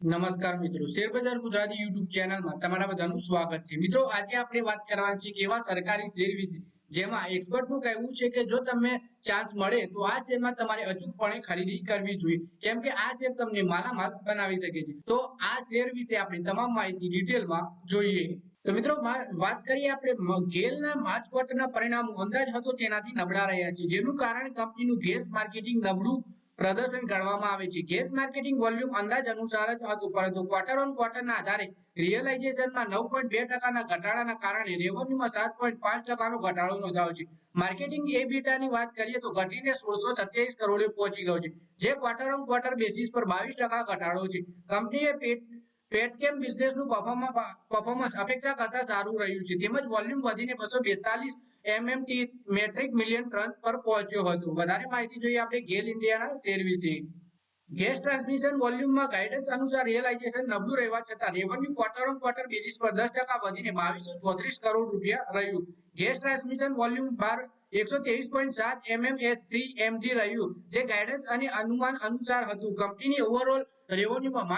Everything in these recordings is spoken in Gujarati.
નમસ્કાર મિત્રો. શેરબજાર ગુજરાતી યુટ્યુબ ચેનલમાં તમારા બધાનું સ્વાગત છે. મિત્રો, આજે આપણે વાત કરવાની છે કે એવા સરકારી શેર વિશે જેમાં એક્સપર્ટનું કહેવું છે કે જો તમને ચાન્સ મળે તો આ શેરમાં તમારે અચૂકપણે ખરીદી કરવી જોઈએ. કેમ કે આ શેર તમને માલામાલ બનાવી શકે છે. તો આ શેર વિશે આપણે તમામ માહિતી ડિટેલમાં જોઈએ. તો મિત્રો વાત કરીએ આપણે ગેલના માર્ચ ક્વાર્ટરના પરિણામો. અંદાજ હતો તેનાથી નબળા રહ્યા છે. જેનું કારણ કંપનીનું ગેસ માર્કેટિંગ નબળું પ્રદર્શન ગણવામાં આવે છે. ગેસ માર્કેટિંગ વોલ્યુમ અંદાજ અનુસાર જ હતું, પરંતુ ક્વાર્ટર ઓન ક્વાર્ટરના આધારે રિયલાઇઝેશનમાં નવ પોઈન્ટ બે ટકાના ઘટાડાના કારણે રેવન્યુમાં સાત પોઈન્ટ પાંચ ટકાનો ઘટાડો નોંધાયો છે. માર્કેટિંગ એબીટાની વાત કરીએ તો ઘટીને સોળસો સત્યાવીસ કરોડે પહોંચી ગયો છે, જે ક્વાર્ટર ઓન ક્વાર્ટર બેસિસ પર બાવીસ ટકા ઘટાડો છે. કંપનીએ પેટ, પેટકેમ બિઝનેસનું પરફોર્મન્સ અપેક્ષા કરતા સારું રહ્યું છે. તેમજ વોલ્યુમ વધીને બસો બેતાલીસ એમએમટી મેટ્રિક મિલિયન ટન પર પહોંચ્યો હતો. વધારે માહિતી જોઈએ આપણે ગેલ ઇન્ડિયાના વિશે. ગેસ ટ્રાન્સમિશન વોલ્યુમમાં ગાઈડન્સ અનુસાર રિયલાઇઝેશન નબળું રહેવા છતાં revenue quarter on quarter basis પર દસ ટકા વધીને બાવીસો ચોત્રીસ કરોડ રૂપિયા રહ્યું. ગેસ ટ્રાન્સમિશન વોલ્યુમ બાર એકસો ત્રેવીસ પોઈન્ટ સાત એમએમએસસી એમડી રહ્યું, જે ગાઈડન્સ અને અનુમાન અનુસાર હતું. કંપનીની ઓવરઓલ રેવન્યુમાં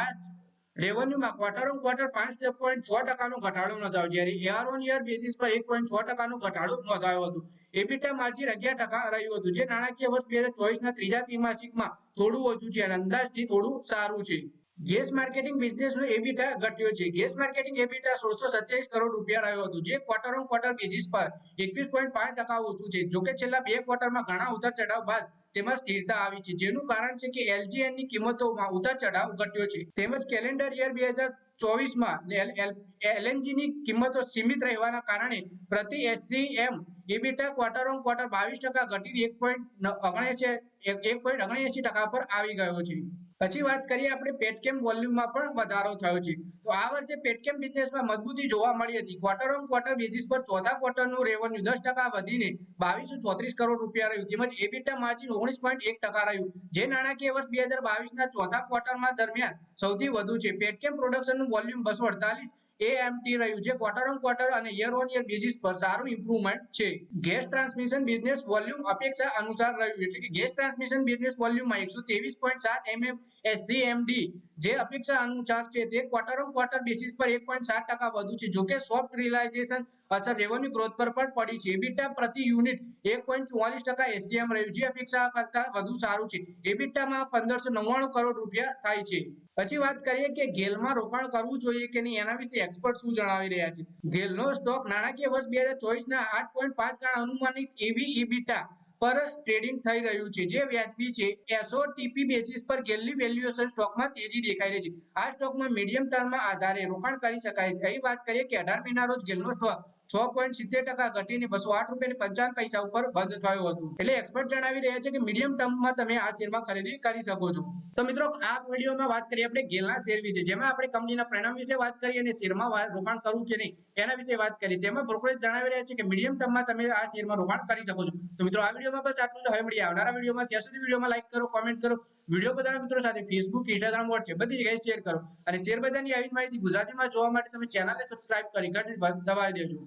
રેવન્યુમાં ક્વાર્ટર ઓન ક્વાર્ટર પાંચ પોઈન્ટ છ ટકાનો ઘટાડો નોંધાયો. જ્યારે યર ઓન યર બેસિસ પર એક પોઈન્ટ છ ટકાનો ઘટાડો નોંધાયો હતો. એબીટા માર્જિન અગિયાર ટકા રહ્યું હતું. જે નાણાકીય વર્ષ બે હજાર ચોવીસના ત્રીજા ત્રિમાસિકમાં થોડું ઓછું છે અને અંદાજથી થોડું સારું છે. ગેસ માર્કેટિંગ બિઝનેસનો એબીટા ઘટ્યો છે. ગેસ માર્કેટિંગ એબીટા સોળસો સત્યાવીસ કરોડ રૂપિયા રહ્યો હતો. જે ક્વાર્ટર ઓન ક્વાર્ટર બેઝિસ પર એકવીસ પોઈન્ટ પાંચ ટકા ઓછું છે. જોકે છેલ્લા બે ક્વાર્ટરમાં ઘણા ઉતાર ચઢાવ બાદ તેમાં સ્થિરતા આવી છે. જેનું કારણ છે કે એલજીએનની કિંમતોમાં ઉતાર ચઢાવ ઘટ્યો છે. તેમજ કેલેન્ડર યર બે હજાર ચોવીસમાં એલએનજી ની કિંમતો સીમિત રહેવાના કારણે પ્રતિ SCM EBITDA quarter on quarter બાવીસ ટકા ઘટીને એક પોઈન્ટ ઓગણએસી એક પોઈન્ટ ઓગણએસી ટકા પર આવી ગયો છે. પછી વાત કરીએ આપણે પેટકેમ વોલ્યુમમાં પણ વધારો થયો છે. તો આ વર્ષે પેટકેમ બિઝનેસમાં મજબૂતી જોવા મળી હતી. ક્વાર્ટર ઓન ક્વાર્ટર બેઝિસ પર ચોથા ક્વાર્ટરનું રેવન્યુ દસ ટકા વધીને બાવીસો ચોત્રીસ કરોડ રૂપિયા રહ્યું. તેમજ એબીટા માર્જિન ઓગણીસ પોઈન્ટ એક ટકા રહ્યું. જે નાણાકીય વર્ષ બે હજાર બાવીસના ચોથા ક્વાર્ટરમાં દરમિયાન સૌથી વધુ છે. પેટકેમ પ્રોડક્શનનું વોલ્યુમ બસો અડતાલીસ એએમટી રહ્યું છે. ક્વાર્ટર ઓન ક્વાર્ટર અને યર ઓન યર બેઝિસ પર સારું ઇમ્પ્રુવમેન્ટ છે. ગેસ ટ્રાન્સમિશન બિઝનેસ વોલ્યુમ અપેક્ષા અનુસાર રહ્યું. એટલે કે ગેસ ટ્રાન્સમિશન બિઝનેસ વોલ્યુમમાં એકસો ત્રેવીસ પોઈન્ટ સાત એમએમ એસસીએમડી જે અપેક્ષા અનુસાર છે તે ક્વાર્ટર ઓન ક્વાર્ટર બેસિસ પર એક પોઈન્ટ સાત ટકા વધુ છે. જોકે સોફ્ટ રિયલાઇઝેશન અસર રેવન્યુ ગ્રોથ પર પણ પડી છે. એબીટા પ્રતિ યુનિટ એક પોઈન્ટ ચુવાલીસ ટકા એસીએમ રહ્યું જે અપેક્ષા કરતા વધુ સારું છે. એબીટામાં પંદરસો નવ્વાણું કરોડ રૂપિયા થાય છે. પછી વાત કરીએ કે ગેલમાં રોકાણ કરવું જોઈએ કે નહીં એના વિશે એક્સપર્ટ શું જણાવી રહ્યા છે? ગેલનો સ્ટોક નાણાકીય વર્ષ બે હજાર ચોવીસના આઠ પોઈન્ટ પાંચ ગણા અનુમાનિત એવી ઇબીટા પર ટ્રેડિંગ થઈ રહ્યું છે. જે વ્યાજબી છે. એસો ટીપી બેસિસ પર ગેલની વેલ્યુએશન સ્ટોકમાં તેજી દેખાઈ રહી છે. આ સ્ટોકમાં મીડિયમ ટર્મમાં આધારે રોકાણ કરી શકાય. અહીં વાત કરીએ કે અઢાર મહિના રોજ ગેલનો સ્ટોક છ પોઈન્ટ સિત્તેર ટકા ઘટીને બસો આઠ રૂપિયા પંચાવન પૈસા ઉપર બંધ થયું હતું. એટલે એક્સપર્ટ જણાવી રહ્યા છે કે મીડિયમ ટર્મમાં તમે આ શેરમાં ખરીદી કરી શકો છો. તો મિત્રો, આ વિડીયોમાં વાત કરીએ આપણે ગેલના શેર વિશે. જેમાં આપણે કંપનીના પરિણામ વિશે વાત કરી અને શેરમાં રોકાણ કરવું કે નહીં, એના વિશે વાત કરી. તેમાં બ્રોકરેજ જણાવી રહ્યા છે કે મીડિયમ ટર્મમાં તમે આ શેરમાં રોકાણ કરી શકો છો. તો મિત્રો, આ વિડીયોમાં બસ આટલું જ. હવે મળીએ આવનારા વિડીયોમાં. ત્યાં સુધી વિડીયોમાં લાઈક કરો કોમેન્ટ કરો. વીડિયો બધા મિત્રો સાથે ફેસબુક ઇન્સ્ટાગ્રામ વોટ્સએપ બધી જગ્યાએ શેર કરો. અને શેર બજારની આવી માહિતી ગુજરાતીમાં જોવા માટે તમે ચેનલને સબસ્ક્રાઇબ કરી ઘંટી દબાવી દેજો.